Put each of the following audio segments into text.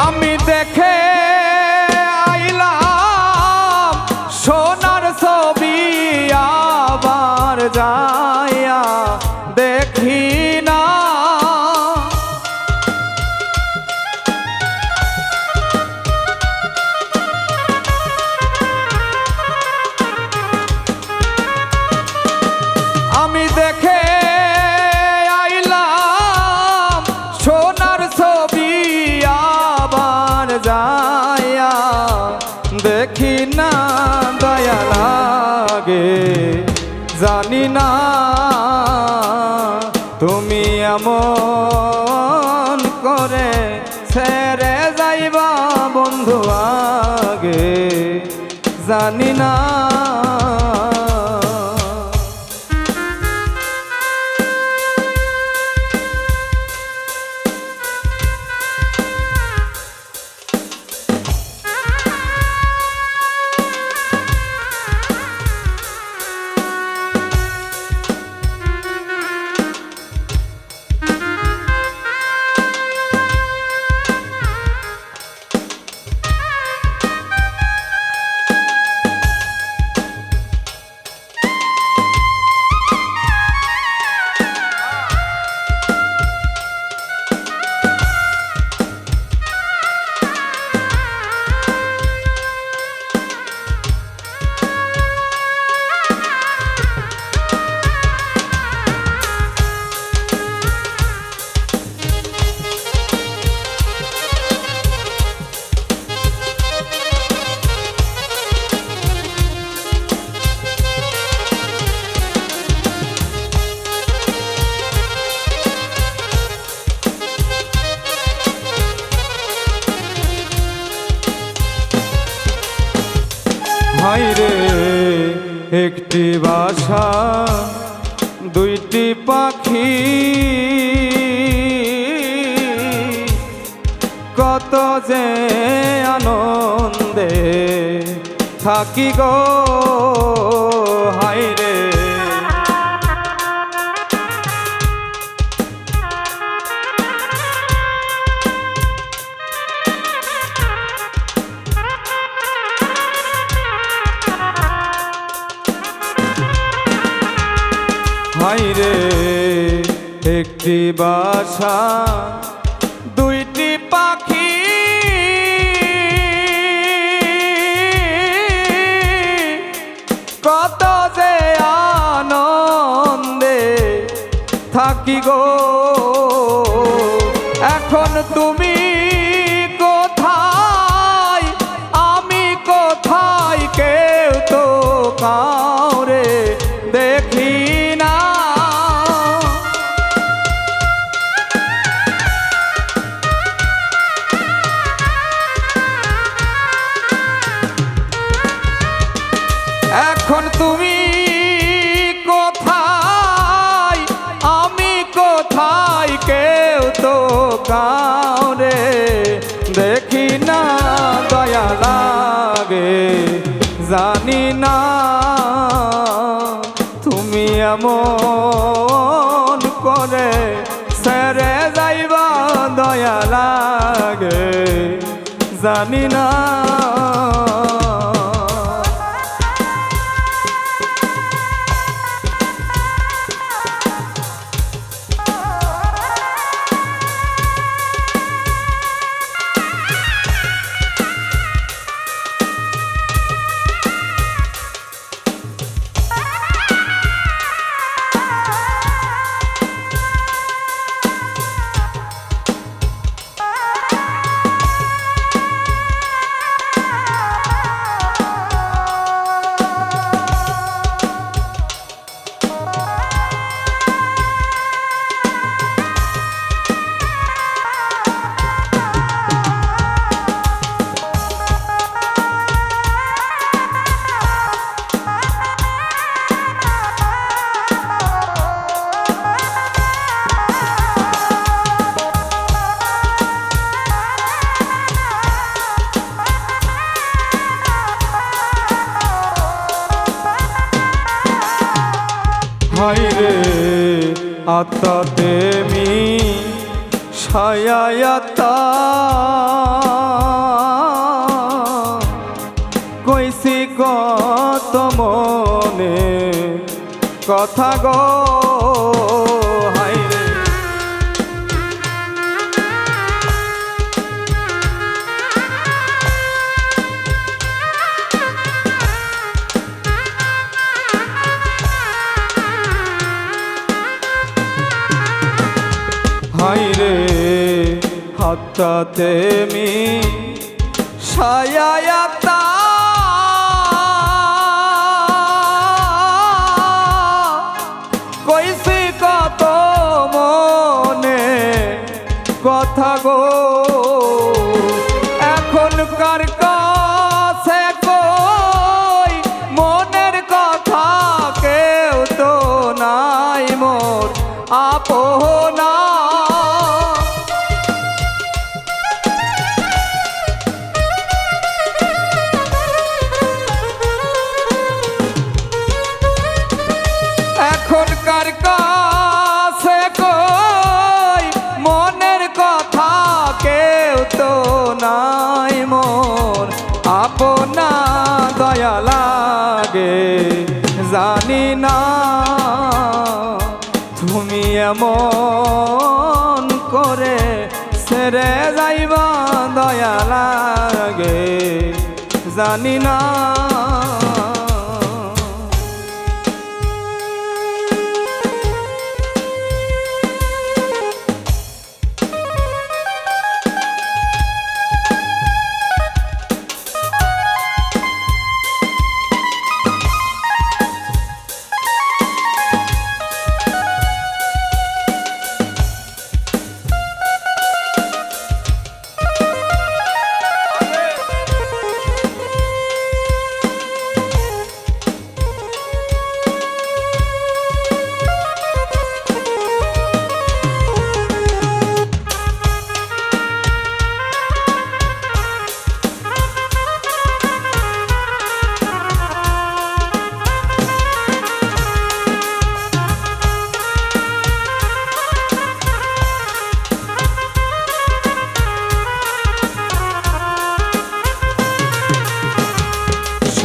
আমি দেখে জানি না তুমি এমন করে ছেড়ে যাইবা বন্ধু আগে। জানি না একটি বাসা দুইটি পাখি। কত যে আনন্দে থাকি গো হাইরে হাইরে একটি বাসা দুইটি পাখি। কত যে আনন্দে থাকি গো। লাগে জানি না তুমি এমন করে সেরে যাইবা দয়া লাগে জানি না হাই রে আত্মা দেমি ছায়ায়াতা কইছি কত মনে কথা গ। হাতটাতে মি ছায়ায়াতা সেরে যাইব দয়া লাগে জানি না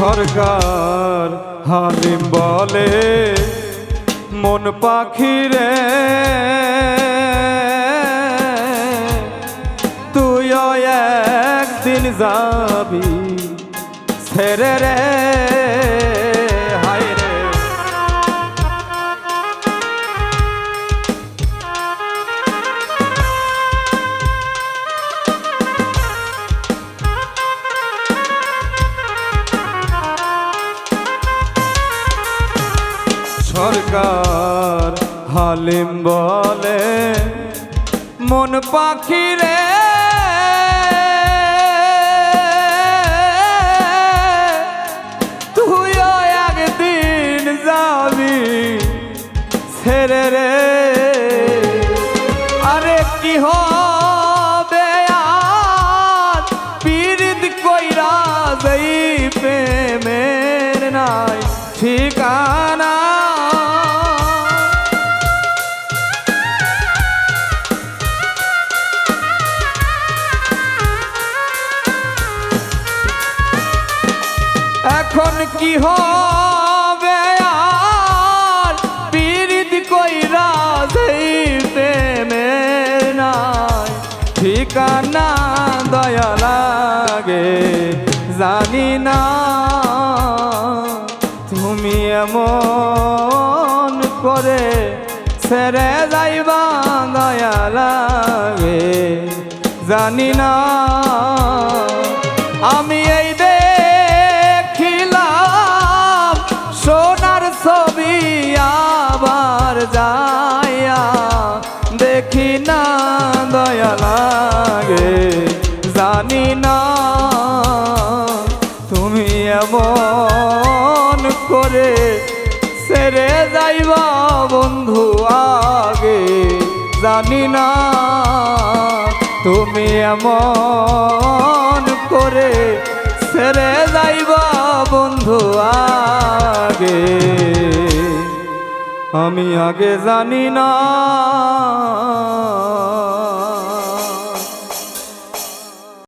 সরকার হালিম বলে মন পাখি রে তুইও একদিন যাবি ছেড়ে রে। সরকার হালিম বলে মন পাখি রে তুইও একদিন যাবি ছেড়ে রে। এখন কি হবে আর? পীড়িত কইরা সেই প্রেমের ঠিকানা দয়া লাগে, জানি না। তুমি এমন করে ছেড়ে যাইবা দয়া লাগে, জানি না। আমি জানি না তুমি এমন করে সেরে যাইবা বন্ধু আগে। আমি আগে জানি না